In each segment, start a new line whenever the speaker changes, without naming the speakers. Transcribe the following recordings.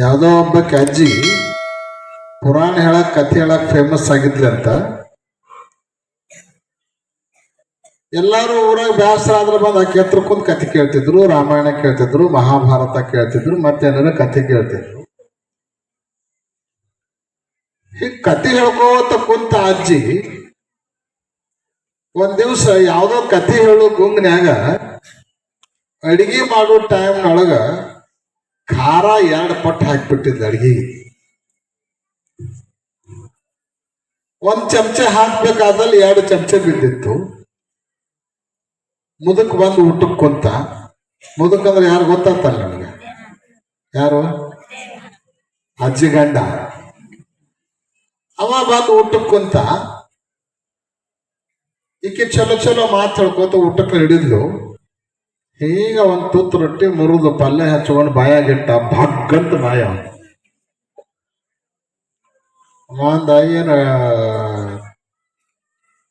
ಯಾವುದೋ ಒಬ್ಬಕ್ಕೆ ಅಜ್ಜಿ ಪುರಾಣ ಹೇಳಕ್, ಕಥೆ ಹೇಳಕ್ ಫೇಮಸ್ ಆಗಿದ್ಲಿ ಅಂತ. ಎಲ್ಲಾರು ಊರಾಗ ಬ್ಯಾಸರ ಆದ್ರೆ ಬಂದು ಆಕೆ ಹತ್ರ ಕುಂತ್ ಕಥೆ ಕೇಳ್ತಿದ್ರು, ರಾಮಾಯಣ ಕೇಳ್ತಿದ್ರು, ಮಹಾಭಾರತ ಕೇಳ್ತಿದ್ರು ಮತ್ತೇನಾರ ಕಥೆ ಕೇಳ್ತಿದ್ರು. ಈ ಕಥೆ ಹೇಳ್ಕೋತ ಕುಂತ ಅಜ್ಜಿ, ಒಂದ್ ದಿವ್ಸ ಯಾವ್ದೋ ಕಥೆ ಹೇಳೋ ಗುಂಗ್ನ್ಯಾಗ ಅಡಿಗೆ ಮಾಡೋ ಟೈಮ್ನೊಳಗ ಖಾರ ಎರಡು ಪಟ್ಟು ಹಾಕ್ಬಿಟ್ಟಿದ್ದ ಅಡಿಗೆಗೆ. ಒಂದ್ ಚಮಚ ಹಾಕ್ಬೇಕಾದಲ್ಲಿ ಎರಡು ಚಮಚ ಬಿದ್ದಿತ್ತು. ಮುದುಕ್ ಬಂದು ಊಟಕ್ಕೆ ಕುಂತ ಮುದಕ್ ಅಂದ್ರೆ ಯಾರು ಗೊತ್ತಾಗ್ತಾರೆ ನನಗೆ ಯಾರು? ಅಜ್ಜಿ ಗಂಡ. ಅವ ಬಂದು ಊಟಕ್ಕೆ ಕುಂತ ಈಕೆ ಚಲೋ ಚಲೋ ಮಾತಾಡ್ಕೋತ ಊಟಕ್ಕೆ ಹಿಡಿದ್ಲು. ಈಗ ಒಂದು ತುತ್ತು ರೊಟ್ಟಿ ಮುರಿದು ಪಲ್ಯ ಹಚ್ಕೊಂಡು ಬಾಯಾಗಿಟ್ಟ ಭಗ್ಗಂತ ಬಾಯ ಒಂದ ಏನು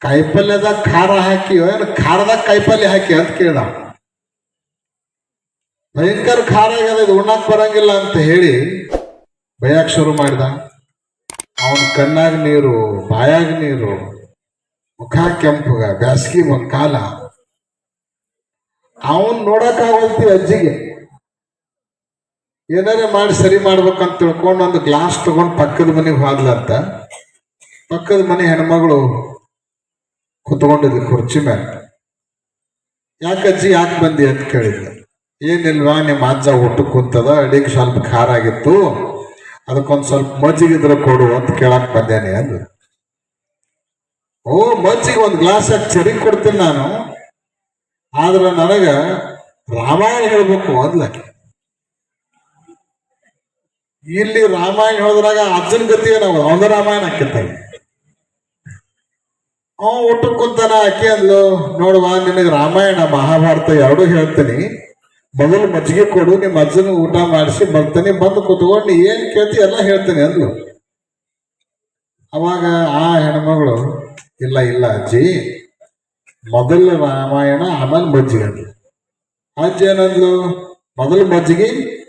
ಕಾಯಿಪಲ್ಯದಾಗ ಖಾರ ಹಾಕಿ, ಏನು ಖಾರದಾಗ ಕಾಯಿಪಲ್ಯ ಹಾಕಿ ಅಂತ ಕೇಳ್ದ. ಭಯಂಕರ ಖಾರ ಆಗ್ಯದ, ಇದು ಉಣ್ಣಾಕ್ ಬರಂಗಿಲ್ಲ ಅಂತ ಹೇಳಿ ಬಯಕ್ ಶುರು ಮಾಡಿದ. ಅವನ ಕಣ್ಣಾಗ ನೀರು, ಬಾಯಾಗ ನೀರು, ಮುಖ ಕೆಂಪುಗ, ಬ್ಯಾಸ್ಗಿ ಕಾಲ ಅವನ್ ನೋಡಕ್ ಅಜ್ಜಿಗೆ. ಏನಾರ ಮಾಡಿ ಸರಿ ಮಾಡ್ಬೇಕಂತ ತಿಳ್ಕೊಂಡು ಒಂದು ಗ್ಲಾಸ್ ತಗೊಂಡು ಪಕ್ಕದ ಮನೆಗೆ ಹೋದ್ಲಂತ ಪಕ್ಕದ ಮನೆ ಹೆಣ್ಮಗಳು ಕುತ್ಕೊಂಡಿದ್ಲು ಕುರ್ಚಿ ಮೇಲೆ ಯಾಕೆ ಅಜ್ಜಿ, ಯಾಕೆ ಬಂದಿ ಅಂತ ಕೇಳಿದ್ಲು. ಏನಿಲ್ವಾ, ನಿಮ್ಮ ಅಜ್ಜ ಊಟಕ್ಕೆ ಕುಂತದ, ಅಡಿಗೆ ಸ್ವಲ್ಪ ಖಾರ ಆಗಿತ್ತು, ಅದಕ್ಕೊಂದು ಸ್ವಲ್ಪ ಮಜ್ಜಿಗಿದ್ರೆ ಕೊಡು ಅಂತ ಕೇಳಕ್ ಬಂದೇನೆ ಅಂದ್ರು ಓ, ಮಜ್ಜಿಗೆ ಒಂದು ಗ್ಲಾಸ್ ಹಾಕಿ ಚರಿ ಕೊಡ್ತೀನಿ ನಾನು. ಆದ್ರೆ ನನಗ ರಾಮಾಯಣ ಹೇಳ್ಬೇಕು ಅದ್ಲಕ್ಕೆ ಇಲ್ಲಿ ರಾಮಾಯಣ ಹೇಳಿದ್ರಾಗ ಅಜ್ಜನ ಗತಿ ನಾವು ಅವನ ರಾಮಾಯಣ ಆಕ್ಕಿರ್ತಾನೆ ಅವ ಊಟಕ್ಕೆ ಕುಂತಾನ, ಆಕೆ ಅಂದ್ಲು, ನೋಡುವ, ನಿನಗೆ ರಾಮಾಯಣ, ಮಹಾಭಾರತ ಎರಡೂ ಹೇಳ್ತೀನಿ. ಮೊದಲು ಮಜ್ಜಿಗೆ ಕೊಡು ನಿಮ್ಮ ಅಜ್ಜನ ಊಟ ಮಾಡಿಸಿ ಬರ್ತೀನಿ, ಬಂದು ಕುತ್ಕೊಂಡು ಏನ್ ಕೇಳ್ತಿ ಎಲ್ಲ ಹೇಳ್ತೀನಿ ಅಂದ್ಲು. ಅವಾಗ ಆ ಹೆಣ್ಮಗಳು, ಇಲ್ಲ ಇಲ್ಲ ಅಜ್ಜಿ ಮೊದಲು ರಾಮಾಯಣ ಆಮೇಲೆ ಮಜ್ಜಿಗೆ ಅಂದ್ಲು ಅಜ್ಜ ಏನಂದ್ಲು? ಮೊದಲು ಮಜ್ಜಿಗೆ?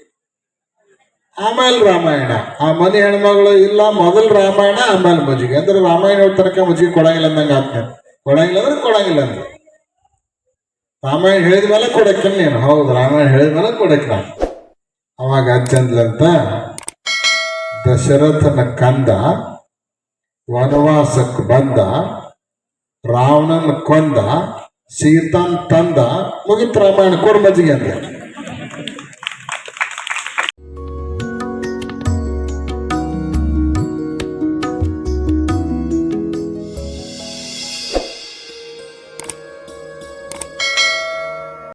ಆಮೇಲೆ ರಾಮಾಯಣ. ಆ ಮನೆ ಹೆಣ್ಮಗಳು, ಇಲ್ಲ, ಮೊದಲು ರಾಮಾಯಣ ಆಮೇಲೆ ಮಜ್ಜಿಗೆ. ಅಂದ್ರೆ ರಾಮಾಯಣ ತನಕ ಮಜ್ಜಿಗೆ ಕೊಡಂಗಿಲ್ಲ ಅಂದಂಗೆ ಆತ್ಮ. ಕೊಡಂಗಿಲ್ಲ ಅಂದ್ರೆ ಕೊಡಂಗಿಲ್ಲ ಅಂದ್ರೆ. ರಾಮಾಯಣ ಹೇಳಿದ ಮೇಲೆ ಕೊಡಕ್ಕೆ ನೀನು. ಹೌದು, ರಾಮಾಯಣ ಹೇಳಿದ ಮೇಲೆ ಕೊಡಕ್ಕೆ ನಾನು. ಅವಾಗ ಅಜ್ಜಂದ್ಲಂತ ದಶರಥನ ಕಂದ ವನವಾಸಕ್ಕೆ ಬಂದ ರಾವಣನ ಕೊಂದ ಸೀತನ್ ತಂದ ಮುಗಿತ್ ರಾಮಾಯಣ ಕೊಡ್ ಮಜ್ಜಿಗೆ ಅಂತ